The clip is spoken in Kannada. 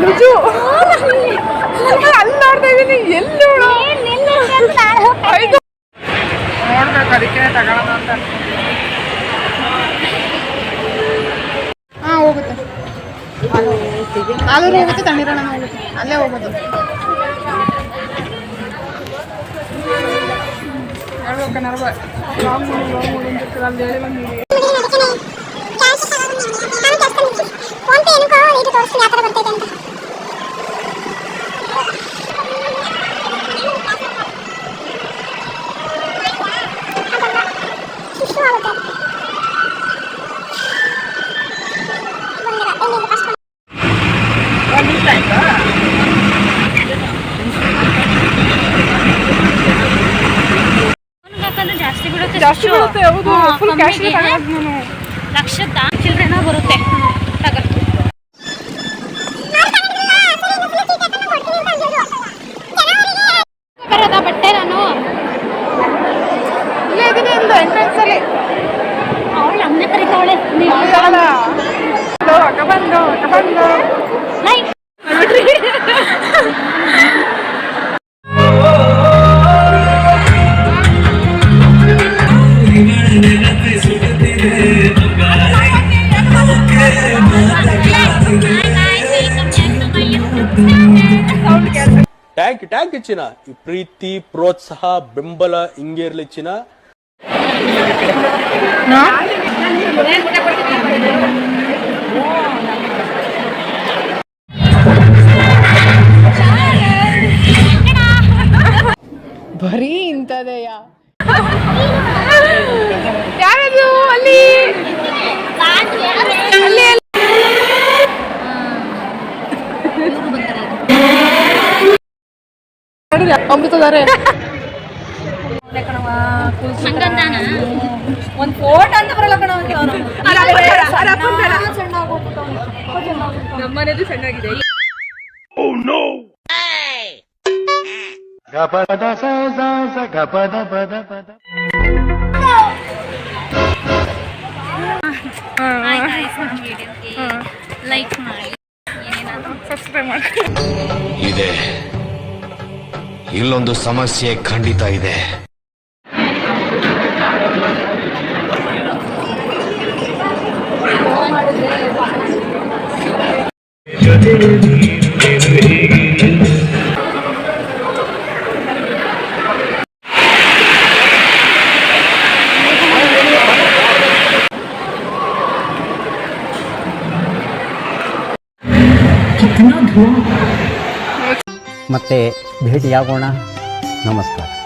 ನಿಜು ಅಲ್ಲಿ ನೋಡ್ತಾ ಇದೀನಿ ಎಲ್ಲಿ ಐದು ನೋಡ್ಬೇಕು ಅದಕ್ಕೆ ತಗೊಳ್ಳೋಣ ಅಂತ ಹಾ ಹೋಗುತ್ತೆ ಆಲೂರು ಹೋಗುತ್ತೆ ತಣ್ಣೀರಣ ಹೋಗುತ್ತೆ ಅಲ್ಲೇ ಹೋಗೋದು ಹೇಳ್ಬೇಕು ನರ್ವ ಲಾಂಗ್ ಮಾಡಿ ಲಾಂಗ್ ಮಾಡಿ ಅಂತ ಅಲ್ಲಿ ಹೇಳಿ ಬಂದಿದ್ದೀವಿ ಫೋನ್ ಪೇ ಏನಕ್ಕೋ ಇದು ತೋರಿಸ್ತೀನಿ ಯಾವ ಥರ ಬರ್ತೈತೆ ಅಂತ ಶಿಶು ಆಗುತ್ತೆ ಬಂದಿಲ್ಲ ಎಲ್ಲಿಂದ ಫಸ್ಟ್ ಹಾಕಂದ್ರೆ ಜಾಸ್ತಿ ಬೀಳುತ್ತೆ ಜಾಸ್ತಿ ಖರ್ಚು. ಬೀಳುತ್ತೆ ಹೌದು ಹಾ, ಫುಲ್ ಕ್ಯಾಶ್ ಕಮ್ಮಿಗೆ ತಗೊಳ್ಳೋದು ನಾನು ಲಕ್ಷದ ಚಿಲ್ಡ್ರನ ಬರುತ್ತೆ 大哥。ಟ್ಯಾಂಕ್ ಟ್ಯಾಂಕ್ ಇಚ್ಚಿನ. ಈ ಪ್ರೀತಿ ಪ್ರೋತ್ಸಾಹ ಬೆಂಬಲ ಹಿಂಗೆ ಇರ್ಲಿ ಚಿನ್ನ ಬರೀ ಇಂಥದೆಯಾ? ಯಾರದು ಅಲ್ಲಿ? ಹಂಗಂದಾನ? ಒಂದ್ ಫೋಟೋ ಅಂತ ಬರಲ್ಲ ನಮ್ಮನೇದು ಚೆನ್ನಾಗಿದೆ ಲೈಕ್ ಮಾಡಿ. ಇಲ್ಲೊಂದು ಸಮಸ್ಯೆ ಖಂಡಿತ ಇದೆ. ಮತ್ತೆ भेट या कोणा? नमस्कार।